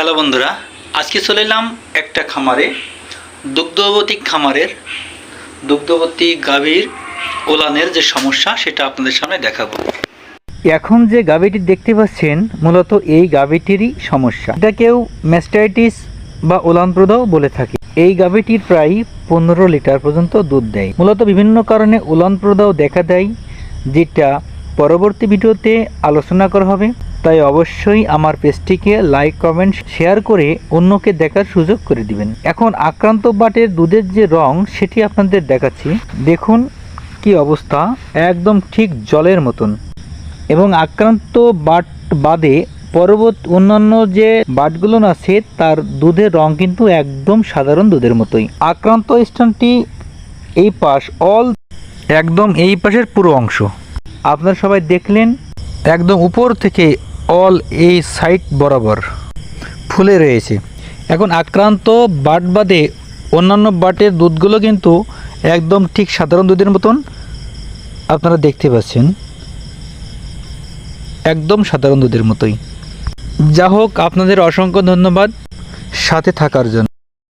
Hello বন্ধুরা, আজকে চলে এলাম একটা খামারে, দুগ্ধবতী খামারের, দুগ্ধবতী গাভীর ওলানের যে সমস্যা, সেটা আপনাদের সামনে দেখাবো। এখন যে গাভীটি দেখতে পাচ্ছেন, মূলত এই গাভীটিরই সমস্যা। এটা কেউ ম্যাস্টাইটিস বা ওলান প্রদাহ বলে থাকে। এই গাভীটির প্রায় পনেরো লিটার পর্যন্ত দুধ দেয়। মূলত বিভিন্ন কারণে উলান প্রদাহ দেখা দেয়, যেটা পরবর্তী ভিডিওতে আলোচনা করা হবে। তাই অবশ্যই আমার পেজটিকে লাইক, কমেন্ট, শেয়ার করে অন্যকে দেখার সুযোগ করে দিবেন। এখন আক্রান্ত বাটের দুধের যে রং, সেটি আপনাদের দেখাচ্ছি। দেখুন কি অবস্থা, একদম ঠিক জলের মতন। এবং আক্রান্ত বাট বাদে পরবর্তী অন্যান্য যে বাটগুলো আছে, তার দুধের রং কিন্তু একদম সাধারণ দুধের মতোই। আক্রান্ত স্থানটি এই পাশ অল একদম এই পাশের পুরো অংশ। আপনারা সবাই দেখলেন একদম উপর থেকে অল এই সাইড বরাবর ফুলে রয়েছে। এখন আক্রান্ত বাট বাদে অন্যান্য বাটের দুধগুলো কিন্তু একদম ঠিক সাধারণ দুধের মতন আপনারা দেখতে পাচ্ছেন। একদম সাধারণ দুধের মতোই। যা হোক আপনাদের অসংখ্য ধন্যবাদ। সাথে থাকার জন্য।